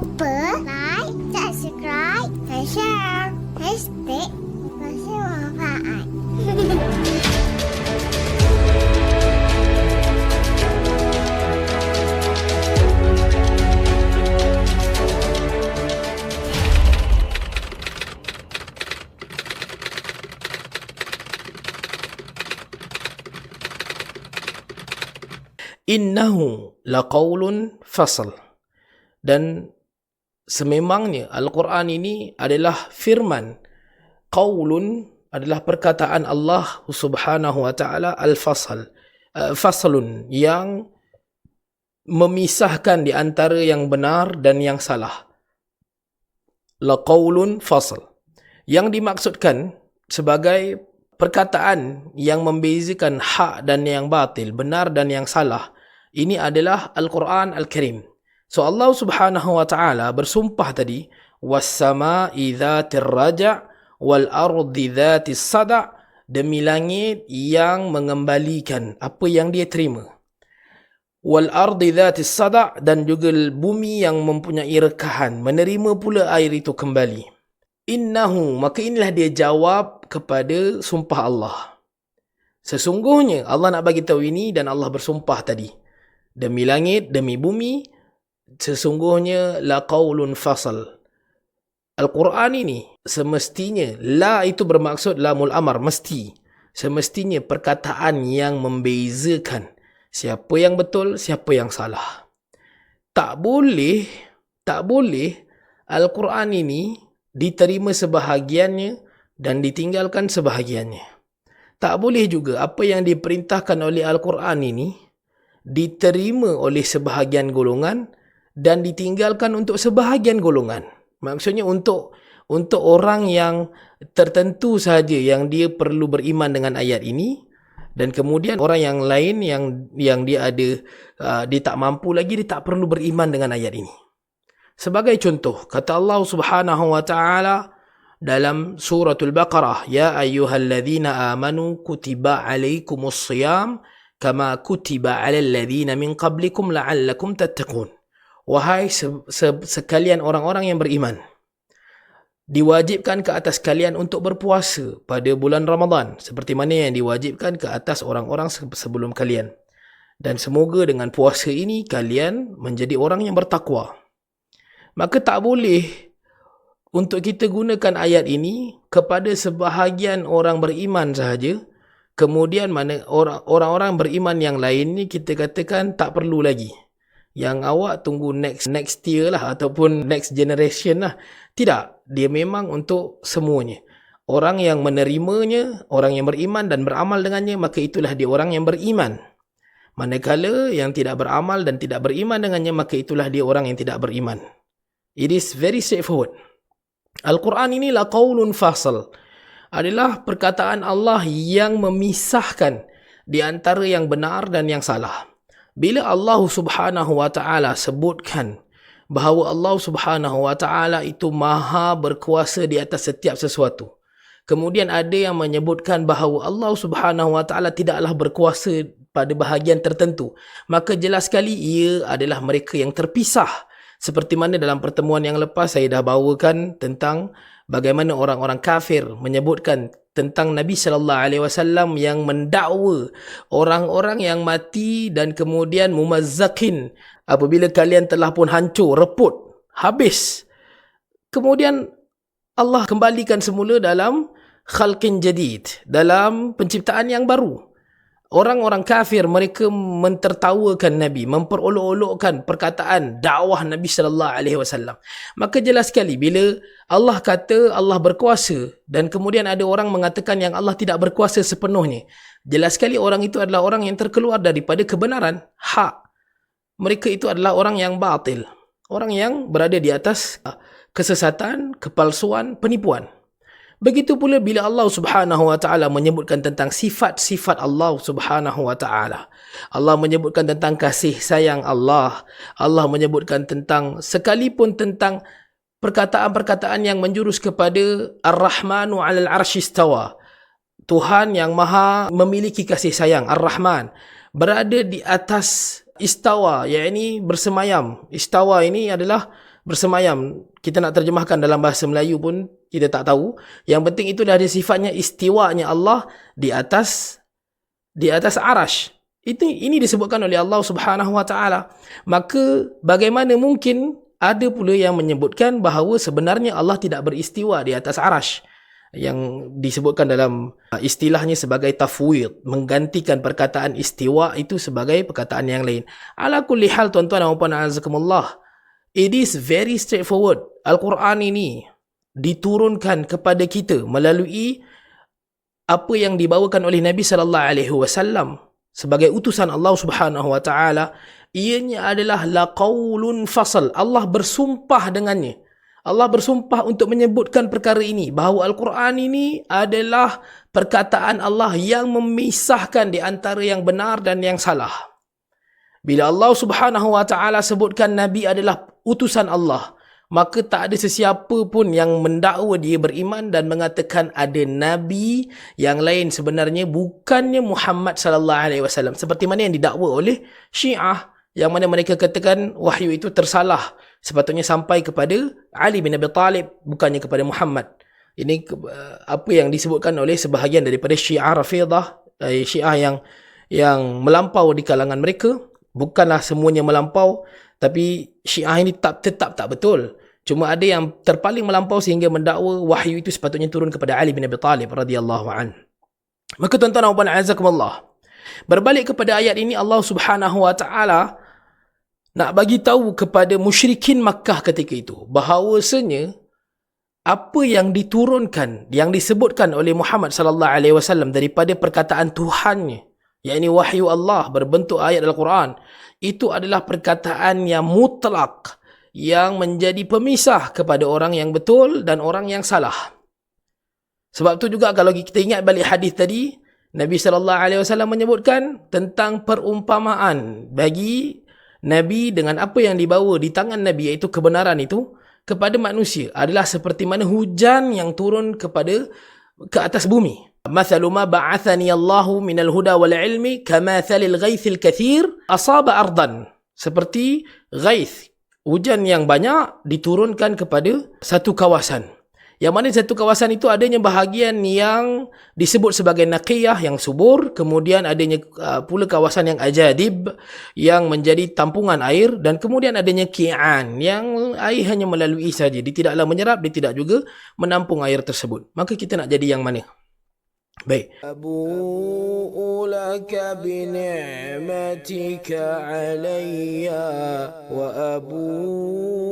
lupa like, subscribe, dan share. Hashtag Masih Manfaat. innahu laqaulun fasl dan sememangnya al-Quran ini adalah firman. Qaulun adalah perkataan Allah Subhanahu wa taala al-fasl uh, faslun yang memisahkan di antara yang benar dan yang salah. Laqaulun fasl yang dimaksudkan sebagai perkataan yang membezakan hak dan yang batil, benar dan yang salah, ini adalah Al-Quran Al-Karim. So Allah Subhanahu wa taala bersumpah tadi, "Was-sama'i dzatir raja' wal ardi dzatis sada' demi langit yang mengembalikan apa yang dia terima. Wal ardi dzatis sada' dan juga bumi yang mempunyai rekahan, menerima pula air itu kembali. Innahu, maka inilah dia jawab kepada sumpah Allah. Sesungguhnya Allah nak bagi tahu ini dan Allah bersumpah tadi. Demi langit, demi bumi, sesungguhnya la qaulun fasal. Al-Quran ini semestinya la itu bermaksud lamul amar mesti. Semestinya perkataan yang membezakan siapa yang betul, siapa yang salah. Tak boleh, tak boleh Al-Quran ini diterima sebahagiannya dan ditinggalkan sebahagiannya. Tak boleh juga apa yang diperintahkan oleh Al-Quran ini diterima oleh sebahagian golongan dan ditinggalkan untuk sebahagian golongan. Maksudnya untuk untuk orang yang tertentu sahaja yang dia perlu beriman dengan ayat ini dan kemudian orang yang lain yang yang dia ada uh, dia tak mampu lagi dia tak perlu beriman dengan ayat ini. Sebagai contoh, kata Allah Subhanahu wa taala dalam suratul Baqarah, ya ayyuhalladzina amanu kutiba alaikumus siyam kama kutiba alal ladzina min qablikum la'allakum tattaqun. Wahai se- se- sekalian orang-orang yang beriman, diwajibkan ke atas kalian untuk berpuasa pada bulan Ramadan seperti mana yang diwajibkan ke atas orang-orang sebelum kalian. Dan semoga dengan puasa ini kalian menjadi orang yang bertakwa. Maka tak boleh untuk kita gunakan ayat ini kepada sebahagian orang beriman sahaja. Kemudian mana orang-orang beriman yang lain ni kita katakan tak perlu lagi. Yang awak tunggu next next year lah ataupun next generation lah. Tidak, dia memang untuk semuanya. Orang yang menerimanya, orang yang beriman dan beramal dengannya, maka itulah dia orang yang beriman. Manakala yang tidak beramal dan tidak beriman dengannya, maka itulah dia orang yang tidak beriman. It is very straightforward. Al-Quran inilah qaulun fasal. Adalah perkataan Allah yang memisahkan di antara yang benar dan yang salah. Bila Allah subhanahu wa ta'ala sebutkan bahawa Allah subhanahu wa ta'ala itu maha berkuasa di atas setiap sesuatu. Kemudian ada yang menyebutkan bahawa Allah subhanahu wa ta'ala tidaklah berkuasa pada bahagian tertentu. Maka jelas sekali ia adalah mereka yang terpisah seperti mana dalam pertemuan yang lepas saya dah bawakan tentang bagaimana orang-orang kafir menyebutkan tentang Nabi sallallahu alaihi wasallam yang mendakwa orang-orang yang mati dan kemudian mumazzakin. Apabila kalian telah pun hancur reput habis. Kemudian Allah kembalikan semula dalam khalqin jadid dalam penciptaan yang baru Orang-orang kafir mereka mentertawakan Nabi, memperolok-olokkan perkataan dakwah Nabi sallallahu alaihi wasallam. Maka jelas sekali bila Allah kata Allah berkuasa dan kemudian ada orang mengatakan yang Allah tidak berkuasa sepenuhnya. Jelas sekali orang itu adalah orang yang terkeluar daripada kebenaran, hak. Mereka itu adalah orang yang batil. Orang yang berada di atas kesesatan, kepalsuan, penipuan. Begitu pula bila Allah Subhanahu wa taala menyebutkan tentang sifat-sifat Allah Subhanahu wa taala. Allah menyebutkan tentang kasih sayang Allah. Allah menyebutkan tentang sekalipun tentang perkataan-perkataan yang menjurus kepada Ar-Rahmanu 'alal 'arsy istawa. Tuhan yang Maha memiliki kasih sayang, Ar-Rahman, berada di atas istawa, yakni bersemayam. Istawa ini adalah bersemayam. Kita nak terjemahkan dalam bahasa Melayu pun kita tak tahu. Yang penting itu dah ada sifatnya istiwanya Allah di atas di atas arash. Itu ini disebutkan oleh Allah Subhanahu Wa Taala. Maka bagaimana mungkin ada pula yang menyebutkan bahawa sebenarnya Allah tidak beristiwa di atas arash yang disebutkan dalam uh, istilahnya sebagai tafwid menggantikan perkataan istiwa itu sebagai perkataan yang lain ala kulli hal tuan-tuan dan puan azakumullah it is very straightforward. al-Quran ini diturunkan kepada kita melalui apa yang dibawakan oleh Nabi sallallahu alaihi wasallam sebagai utusan Allah Subhanahu wa taala. Ianya adalah laqaulun fasal. Allah bersumpah dengannya. Allah bersumpah untuk menyebutkan perkara ini. Bahawa Al-Quran ini adalah perkataan Allah yang memisahkan di antara yang benar dan yang salah. Bila Allah Subhanahu wa taala sebutkan nabi adalah utusan Allah, maka tak ada sesiapa pun yang mendakwa dia beriman dan mengatakan ada nabi yang lain sebenarnya bukannya Muhammad sallallahu alaihi wasallam. Seperti mana yang didakwa oleh Syiah yang mana mereka katakan wahyu itu tersalah. Sepatutnya sampai kepada Ali bin Abi Talib bukannya kepada Muhammad. Ini uh, apa yang disebutkan oleh sebahagian daripada Syiah Rafidah, eh, Syiah yang yang melampau di kalangan mereka, bukanlah semuanya melampau, tapi Syiah ini tak tetap tak betul. Cuma ada yang terpaling melampau sehingga mendakwa wahyu itu sepatutnya turun kepada Ali bin Abi Talib radhiyallahu an. Maka tuan-tuan dan puan azakumullah. Berbalik kepada ayat ini Allah Subhanahu wa taala nak bagi tahu kepada musyrikin Makkah ketika itu bahawasanya apa yang diturunkan yang disebutkan oleh Muhammad sallallahu alaihi wasallam daripada perkataan Tuhannya yakni wahyu Allah berbentuk ayat Al-Quran itu adalah perkataan yang mutlak yang menjadi pemisah kepada orang yang betul dan orang yang salah. Sebab tu juga kalau kita ingat balik hadis tadi Nabi sallallahu alaihi wasallam menyebutkan tentang perumpamaan bagi Nabi dengan apa yang dibawa di tangan Nabi iaitu kebenaran itu kepada manusia adalah seperti mana hujan yang turun kepada ke atas bumi. Mathalu ma ba'athani Allahu minal huda wal ilmi kamathalil ghaithil kathir asaba ardan. Seperti ghaith, hujan yang banyak diturunkan kepada satu kawasan. Yang mana satu kawasan itu adanya bahagian yang disebut sebagai naqiyah yang subur, kemudian adanya uh, pula kawasan yang ajadib yang menjadi tampungan air dan kemudian adanya ki'an yang air hanya melalui saja, dia tidaklah menyerap, dia tidak juga menampung air tersebut. Maka kita nak jadi yang mana? بي. أبوء لك بنعمتك علي وأبوء